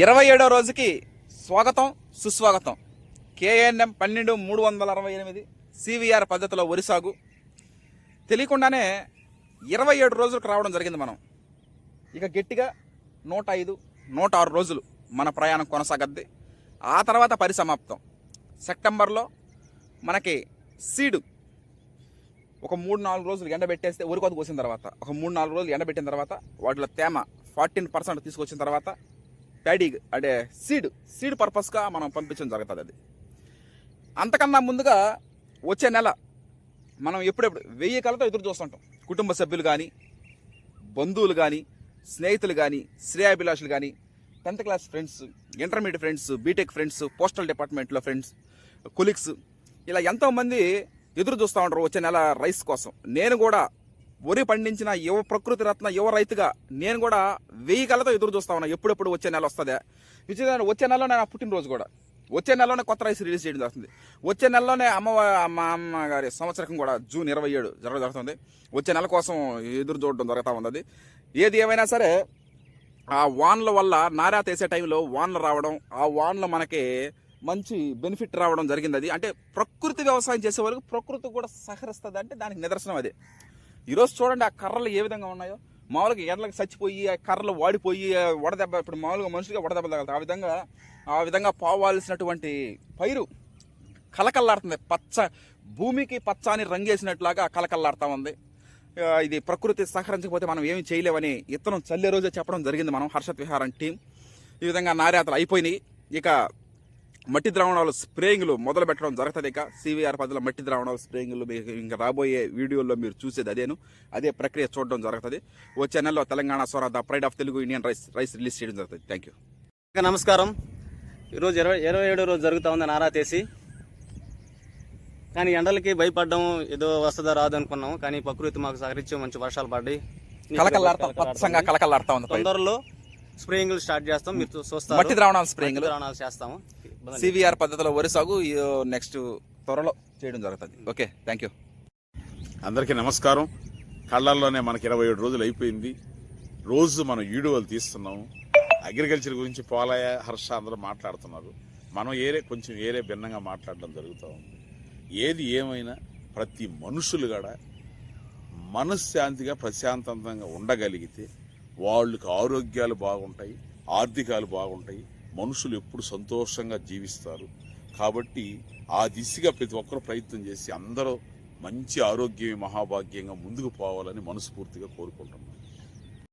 ఇరవై ఏడో రోజుకి స్వాగతం సుస్వాగతం. కేఎన్ఎం పన్నెండు మూడు వందల అరవై ఎనిమిది సివిఆర్ పద్ధతిలో వరి సాగు. తెలియకుండానే ఇరవై ఏడు రోజులకు రావడం జరిగింది మనం. ఇక గట్టిగా నూట ఐదు నూట ఆరు రోజులు మన ప్రయాణం కొనసాగద్ది. ఆ తర్వాత పరిసమాప్తం. సెప్టెంబర్లో మనకి సీడు ఒక మూడు నాలుగు రోజులు ఎండబెట్టేస్తే ఉరికొత కోసిన తర్వాత ఒక మూడు నాలుగు రోజులు ఎండబెట్టిన తర్వాత వాటిలో తేమ ఫార్టీన్ పర్సెంట్ తీసుకొచ్చిన తర్వాత ప్యాడీ అంటే సీడ్ సీడ్ పర్పస్గా మనం పంపించడం జరుగుతుంది అది. అంతకన్నా ముందుగా వచ్చే నెల మనం ఎప్పుడెప్పుడు వెయ్యి కళ్ళతో ఎదురు చూస్తుంటాం. కుటుంబ సభ్యులు కానీ బంధువులు కానీ స్నేహితులు కానీ శ్రేయాభిలాషులు కానీ tenth class friends intermediate friends BTech friends postal డిపార్ట్మెంట్లో ఫ్రెండ్స్ కొలీగ్స్ ఇలా ఎంతోమంది ఎదురు చూస్తూ ఉంటారు వచ్చే నెల రైస్ కోసం. నేను కూడా వరి పండించిన యువ ప్రకృతి రత్న యువ రైతుగా నేను కూడా వెయ్యి కళ్ళతో ఎదురు చూస్తా ఉన్నా. ఎప్పుడెప్పుడు వచ్చే నెల వస్తుందా. విజయ్ వచ్చే నెలలోనే నా పుట్టినరోజు కూడా. వచ్చే నెలలోనే కొత్త రైస్ రిలీజ్ చేయడం జరుగుతుంది. వచ్చే నెలలోనే అమ్మ మా అమ్మ గారి సంవత్సరం కూడా జూన్ ఇరవై ఏడు జరగడం జరుగుతుంది. వచ్చే నెల కోసం ఎదురు చూడడం జరుగుతూ ఉంది అది. ఏది ఏమైనా సరే ఆ వాన్ల వల్ల నారా తీసే టైంలో వాన్లు రావడం ఆ వాన్లు మనకి మంచి బెనిఫిట్ రావడం జరిగింది అది. అంటే ప్రకృతి వ్యవసాయం చేసే వాళ్ళకి ప్రకృతి కూడా సహకరిస్తుంది అంటే దానికి నిదర్శనం అది. ఈరోజు చూడండి ఆ కర్రలు ఏ విధంగా ఉన్నాయో. మామూలుగా ఎండలకు చచ్చిపోయి ఆ కర్రలు వాడిపోయి ఆ వడదెబ్బ ఇప్పుడు మామూలుగా మనుషులుగా వడదెబ్బ తగలదు. ఆ విధంగా ఆ విధంగా పోవాల్సినటువంటి పైరు కలకల్లాడుతుంది పచ్చ భూమికి పచ్చని రంగేసినట్లాగా కలకల్లాడుతూ ఉంది. ఇది ప్రకృతి సహకరించకపోతే మనం ఏమి చేయలేమని ఇతను చల్లే రోజే చెప్పడం జరిగింది మనం హర్షత్ విహారం టీం. ఈ విధంగా నార్యాతలు అయిపోయినాయి. ఇక మట్టి ద్రావణాలు స్ప్రేయింగ్లు మొదలు పెట్టడం జరుగుతుంది ఇక. సివిఆర్ పద్ధతిలో మట్టి ద్రావణాలు స్ప్రేయింగ్లు మీకు ఇంకా రాబోయే వీడియోల్లో మీరు చూసేది అదేను. అదే ప్రక్రియ చూడడం జరుగుతుంది. వచ్చే నెలలో Telangana Swara the pride of Telugu Indian rise rise release చేయడం జరుగుతుంది. థ్యాంక్ యూ నమస్కారం. ఈరోజు ఇరవై ఇరవై ఏడో రోజు జరుగుతూ ఉంది నారా తీసి. కానీ ఎండలకి భయపడ్డం ఏదో వస్తుందో రాదు అనుకున్నాం కానీ ప్రకృతి మాకు సహకరించి మంచి వర్షాలు పడ్డాయి కలకల్లాడుతా ఉంది. తొందరలో స్ప్రేయింగ్లు స్టార్ట్ చేస్తాం మీరు చూస్తారు. మట్టి ద్రావణాలు స్ప్రేయింగ్లు. ద్రావణాలు చేస్తాము. సివిఆర్ పద్ధతిలో వరి సాగు నెక్స్ట్ త్వరలో చేయడం జరుగుతుంది. Okay thank you. అందరికీ నమస్కారం. కళ్ళల్లోనే మనకి ఇరవై ఏడు రోజులు అయిపోయింది. రోజు మనం వీడియోలు తీస్తున్నాము అగ్రికల్చర్ గురించి పోలయ హర్ష అందరూ మాట్లాడుతున్నారు. మనం ఏరే కొంచెం ఏరే భిన్నంగా మాట్లాడడం జరుగుతూ ఉంది. ఏది ఏమైనా ప్రతి మనుషులు కూడా మనశ్శాంతిగా ప్రశాంతంగా ఉండగలిగితే వాళ్ళకి ఆరోగ్యాలు బాగుంటాయి ఆర్థికాలు బాగుంటాయి మనుషులు ఎప్పుడు సంతోషంగా జీవిస్తారు. కాబట్టి ఆ దిశగా ప్రతి ఒక్కరు ప్రయత్నం చేసి అందరూ మంచి ఆరోగ్యమే మహాభాగ్యంగా ముందుకు పోవాలని మనస్ఫూర్తిగా కోరుకుంటున్నాను